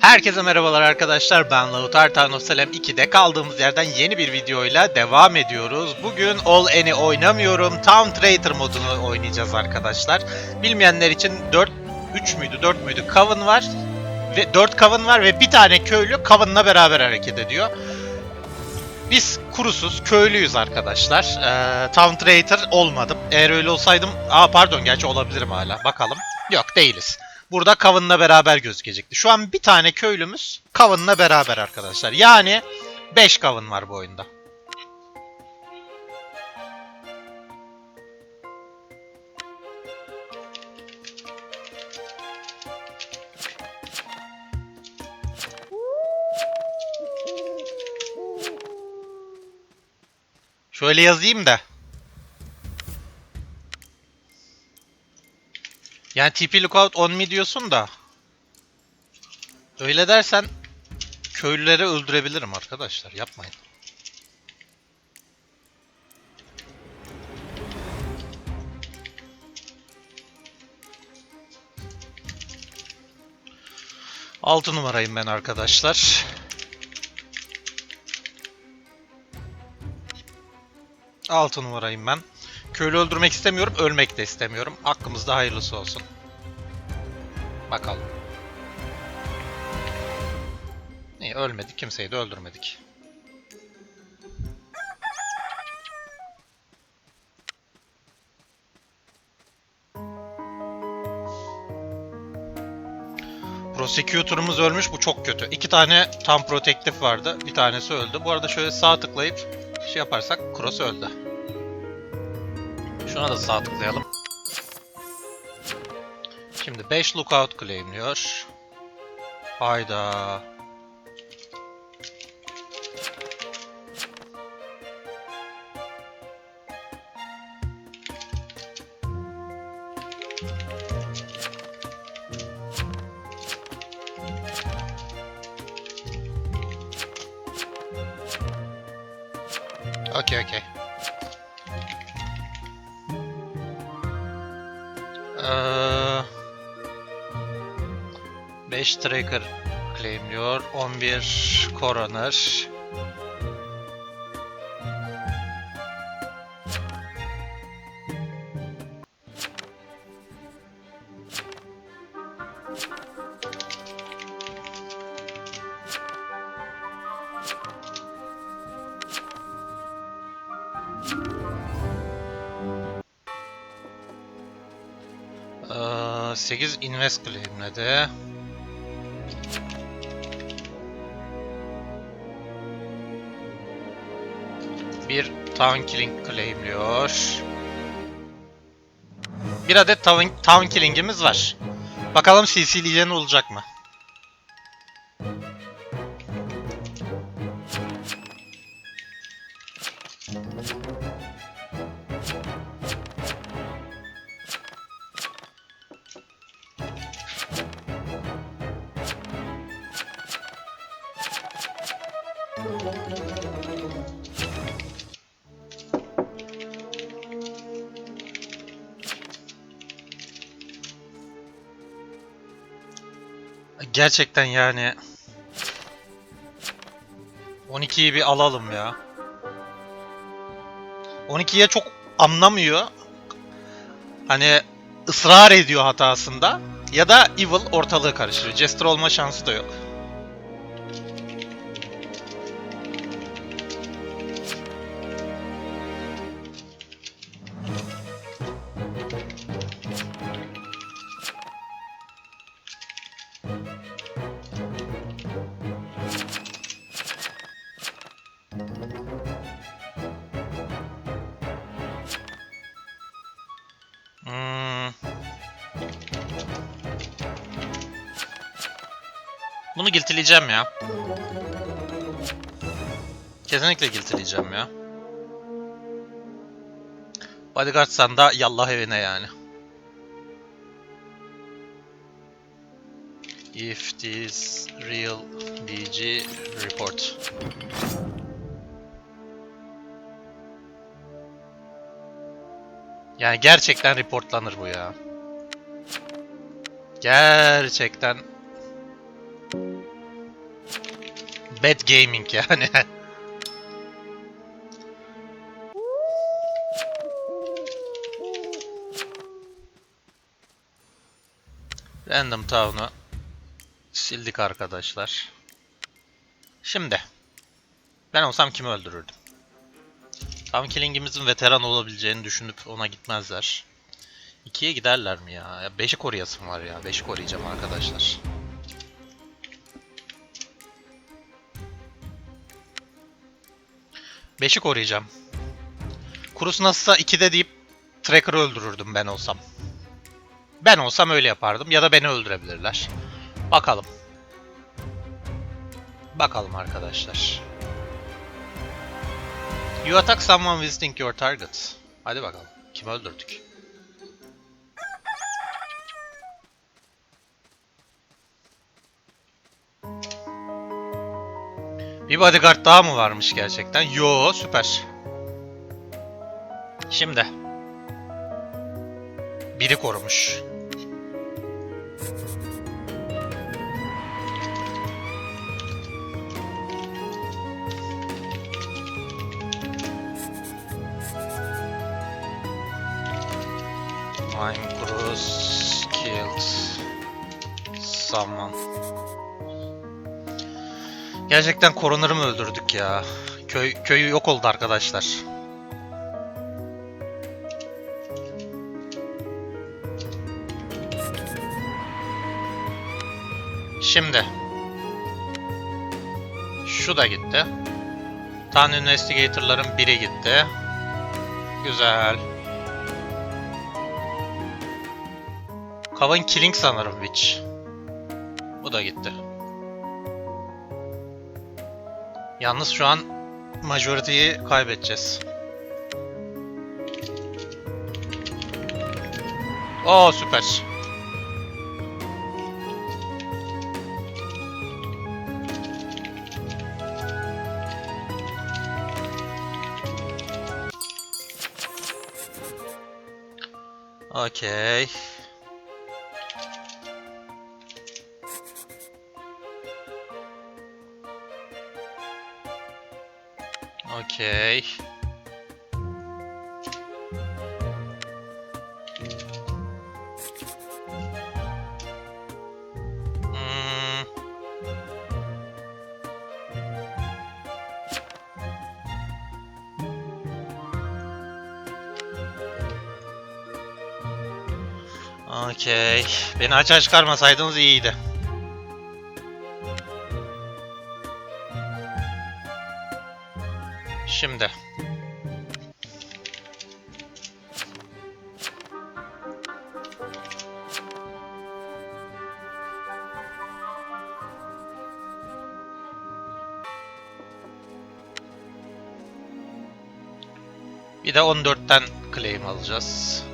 Herkese merhabalar arkadaşlar ben Lautar Tarnosalem 2'de kaldığımız yerden yeni bir videoyla devam ediyoruz. Bugün All Any oynamıyorum. Town Traitor modunu oynayacağız arkadaşlar. Bilmeyenler için 4 3 müydü 4 müydü Coven var ve 4 Coven var ve bir tane köylü Coven'la beraber hareket ediyor. Biz kurusuz, köylüyüz arkadaşlar. Ee, Town Traitor olmadım. Eğer öyle olsaydım... Aa pardon gerçi olabilirim hala. Bakalım. Yok değiliz. Burada Coven'la beraber gözükecekti. Şu an bir tane köylümüz Coven'la beraber arkadaşlar. Yani 5 Coven var bu oyunda. Şöyle yazayım da. Yani TP lookout on me diyorsun da. Öyle dersen köylüleri öldürebilirim arkadaşlar. Yapmayın. Altı numarayım ben arkadaşlar. Altı numarayım ben. Köylü öldürmek istemiyorum, ölmek de istemiyorum. Hakkımızda hayırlısı olsun. Bakalım. İyi ölmedik, kimseyi de öldürmedik. Prosecutor'ımız ölmüş, bu çok kötü. İki tane tam protective vardı, bir tanesi öldü. Bu arada şöyle sağ tıklayıp şey yaparsak Cross öldü. Şuna da sağ tıklayalım. Şimdi 5 lookout claimliyor. Hayda. Okey okey. 5 tracker claimliyor. 11 coroner. Ee, 8 invest claimledi. Bir town killing claimliyor. Bir adet town, town killing'imiz var. Bakalım CC'leyeceğin olacak mı? Gerçekten yani 12'yi bir alalım ya. 12'ye çok anlamıyor. Hani ısrar ediyor hatasında ya da Evil ortalığı karıştırıyor. Jester olma şansı da yok. Hmm. Bunu giltileyeceğim ya. Kesinlikle giltileyeceğim ya. Bodyguard'san da yallah evine yani. If this real DG report. Yani gerçekten reportlanır bu ya. Gerçekten Bad gaming yani. Random Town'u sildik arkadaşlar. Şimdi ben olsam kimi öldürürdüm? Tam Killing'imizin veteran olabileceğini düşünüp ona gitmezler. İkiye giderler mi ya? ya beşi koruyasım var ya. Beşi koruyacağım arkadaşlar. Beşi koruyacağım. Kurus nasılsa 2'de deyip Tracker'ı öldürürdüm ben olsam. Ben olsam öyle yapardım ya da beni öldürebilirler. Bakalım. Bakalım arkadaşlar. You attack someone visiting your target. Hadi bakalım. Kim öldürdük? Bir bodyguard daha mı varmış gerçekten? Yo, süper. Şimdi. Biri korumuş. Time Cruz killed someone. Gerçekten Coroner'ı mı öldürdük ya? Köy, köyü yok oldu arkadaşlar. Şimdi. Şu da gitti. Tan Investigator'ların biri gitti. Güzel. Coven Killing sanırım Witch. Bu da gitti. Yalnız şu an majority'yi kaybedeceğiz. Oo süper. Okey. Okey. Hmm. Okey. Beni açığa çıkarmasaydınız iyiydi. Şimdi. Bir de 14'ten claim alacağız.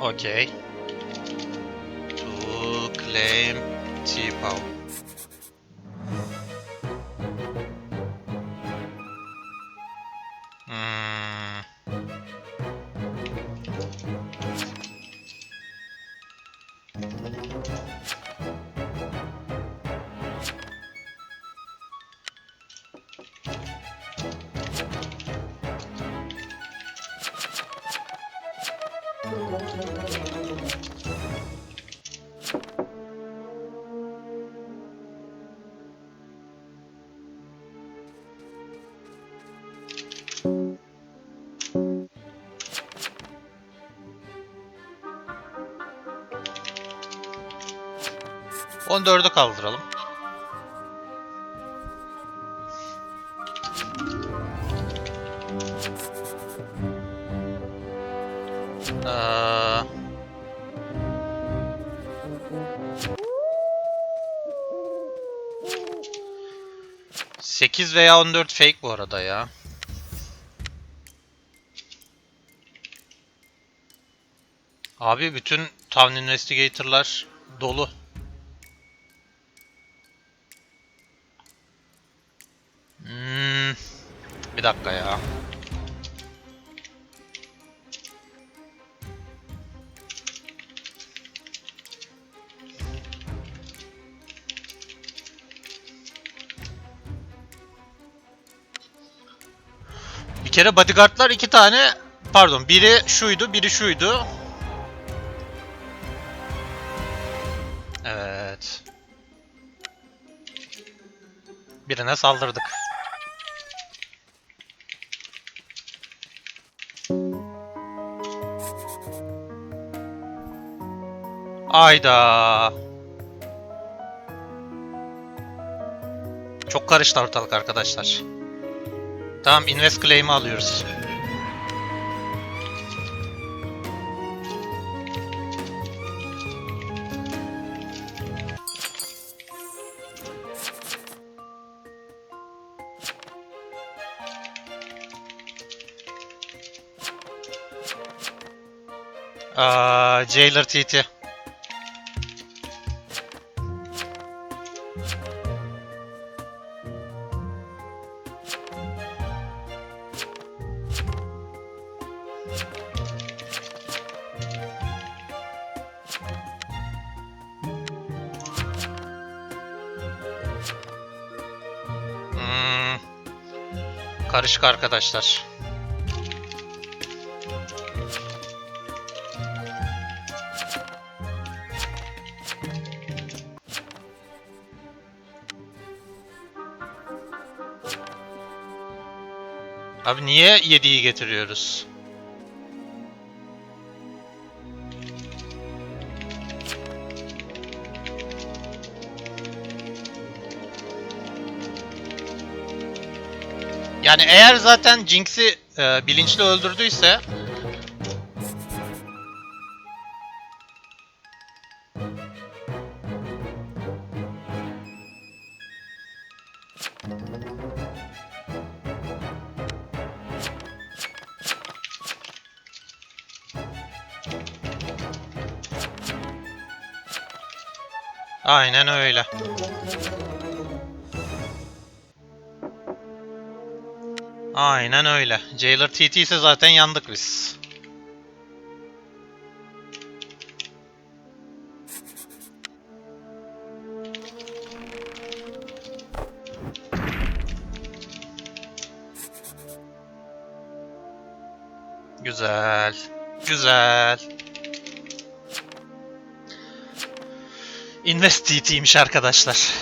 Okey. To claim T-Pow. 14'e kaldıralım. Ee, 8 veya 14 fake bu arada ya. Abi bütün Town Investigator'lar dolu. Hmm, bir dakika ya. Bir kere bodyguardlar iki tane pardon biri şuydu biri şuydu. Evet. Birine saldırdık. Ayda. Çok karıştı ortalık arkadaşlar. Tamam invest claim'i alıyoruz. Aa, Jailer TT. Karışık arkadaşlar. Abi niye 7'yi getiriyoruz? Yani eğer zaten Jinx'i e, bilinçli öldürdüyse Aynen öyle. Aynen öyle. Jailer TT ise zaten yandık biz. Güzel. Güzel. Invest TT'ymiş arkadaşlar.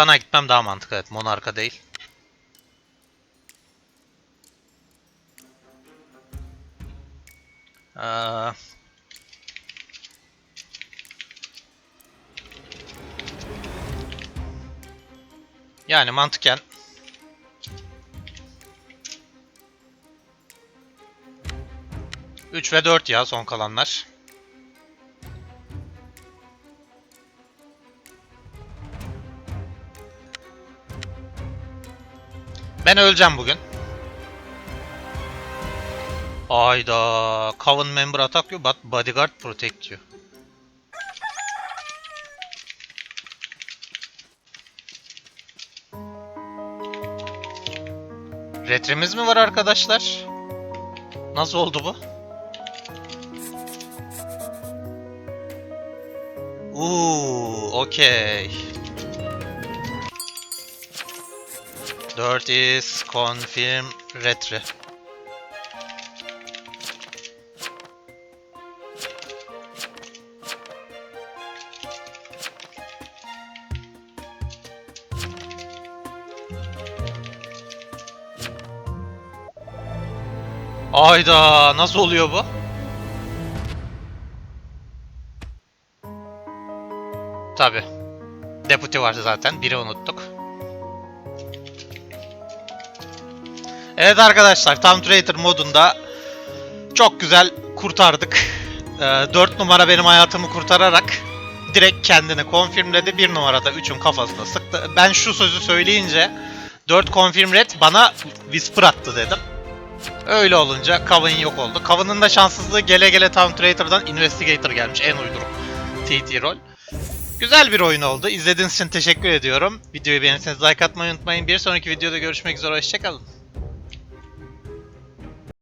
Sana gitmem daha mantıklı. Evet, Monarka değil. Ee, yani mantıken Üç ve 4 ya son kalanlar. Ben öleceğim bugün. Ayda Coven member attack you but bodyguard protect you. Retrimiz mi var arkadaşlar? Nasıl oldu bu? Uuu, okey. 4 is confirm retry. Ayda nasıl oluyor bu? Tabi. Deputy var zaten. Biri unuttuk. Evet arkadaşlar Tom Traitor modunda çok güzel kurtardık. Ee, 4 numara benim hayatımı kurtararak direkt kendini konfirmledi. 1 numarada 3'ün kafasına sıktı. Ben şu sözü söyleyince 4 confirm red bana whisper attı dedim. Öyle olunca Coven yok oldu. Coven'ın da şanssızlığı gele gele Town Traitor'dan Investigator gelmiş. En uyduruk TT rol. Güzel bir oyun oldu. İzlediğiniz için teşekkür ediyorum. Videoyu beğenirseniz like atmayı unutmayın. Bir sonraki videoda görüşmek üzere. Hoşçakalın.